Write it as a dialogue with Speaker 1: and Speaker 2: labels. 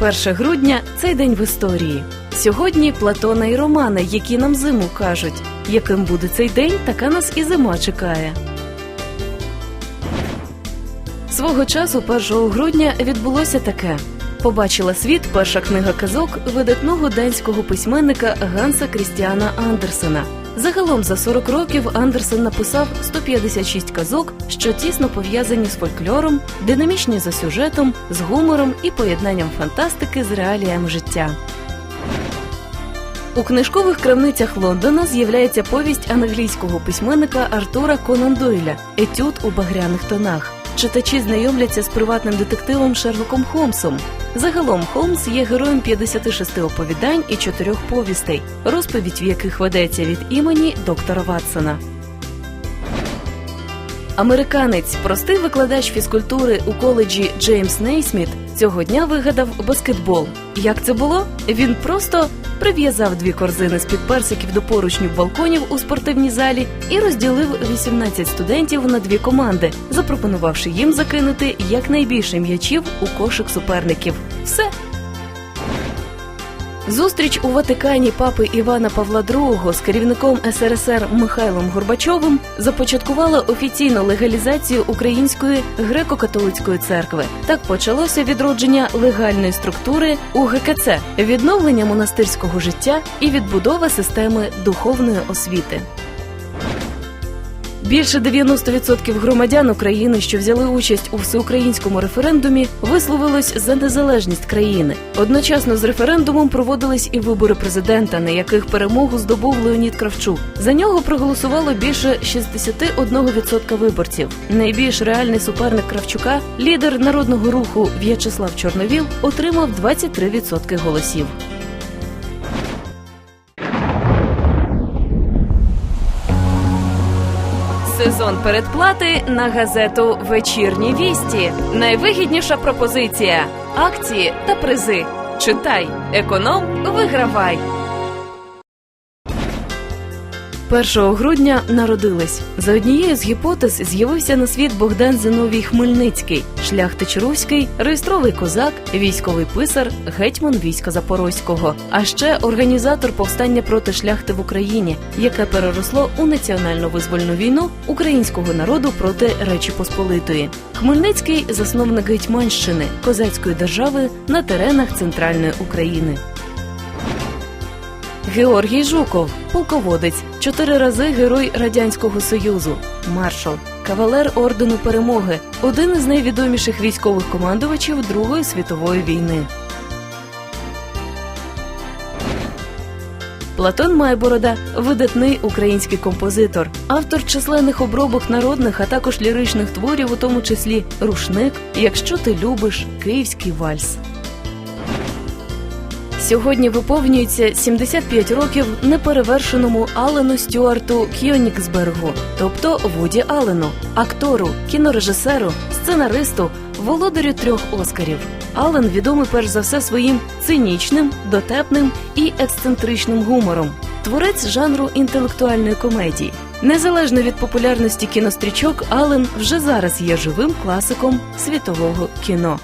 Speaker 1: 1 грудня цей день в історії. Сьогодні Платона і Романа, які нам зиму кажуть. Яким буде цей день, така нас і зима чекає. Свого часу, 1 грудня, відбулося таке. Побачила світ перша книга казок видатного данського письменника Ганса Крістіана Андерсена. Загалом за 40 років Андерсен написав 156 казок, що тісно пов'язані з фольклором, динамічні за сюжетом, з гумором і поєднанням фантастики з реаліями життя. У книжкових крамницях Лондона з'являється повість англійського письменника Артура Конан Дойля Етюд у багряних тонах. Читачі знайомляться з приватним детективом Шерлоком Холмсом. Загалом Холмс є героєм 56 оповідань і чотирьох повістей, розповідь в яких ведеться від імені доктора Ватсона. Американець, простий викладач фізкультури у коледжі Джеймс Нейсміт, цього дня вигадав баскетбол. Як це було? Він просто прив'язав дві корзини з під персиків до поручнів балконів у спортивній залі і розділив 18 студентів на дві команди, запропонувавши їм закинути якнайбільше м'ячів у кошик суперників. Все. Зустріч у Ватикані папи Івана Павла II з керівником СРСР Михайлом Горбачовим започаткувала офіційну легалізацію Української греко-католицької церкви. Так почалося відродження легальної структури УГКЦ, відновлення монастирського життя і відбудова системи духовної освіти. Більше 90% громадян України, що взяли участь у всеукраїнському референдумі, висловилось за незалежність країни. Одночасно з референдумом проводились і вибори президента, на яких перемогу здобув Леонід Кравчук. За нього проголосувало більше 61% виборців. Найбільш реальний суперник Кравчука, лідер народного руху В'ячеслав Чорновіл, отримав 23% голосів. Сезон передплати на газету Вечірні вісті. Найвигідніша пропозиція: акції та призи. Читай, економ, вигравай. 1 грудня народились. За однією з гіпотез з'явився на світ Богдан Зиновій Хмельницький, шляхтич руський, реєстровий козак, військовий писар, гетьман війська Запорозького, а ще організатор повстання проти шляхти в Україні, яке переросло у національно визвольну війну українського народу проти Речі Посполитої. Хмельницький засновник Гетьманщини, козацької держави на теренах центральної України. Георгій Жуков, полководець, чотири рази герой радянського союзу, маршал, кавалер ордену перемоги, один із найвідоміших військових командувачів Другої світової війни. Платон Майборода видатний український композитор, автор численних обробок народних, а також ліричних творів, у тому числі Рушник, Якщо ти любиш, Київський вальс. Сьогодні виповнюється 75 років неперевершеному Алену Стюарту Кьоніксбергу, тобто Вуді Алену, актору, кінорежисеру, сценаристу, володарю трьох Оскарів. Ален відомий перш за все своїм цинічним, дотепним і ексцентричним гумором, творець жанру інтелектуальної комедії. Незалежно від популярності кінострічок, Ален вже зараз є живим класиком світового кіно.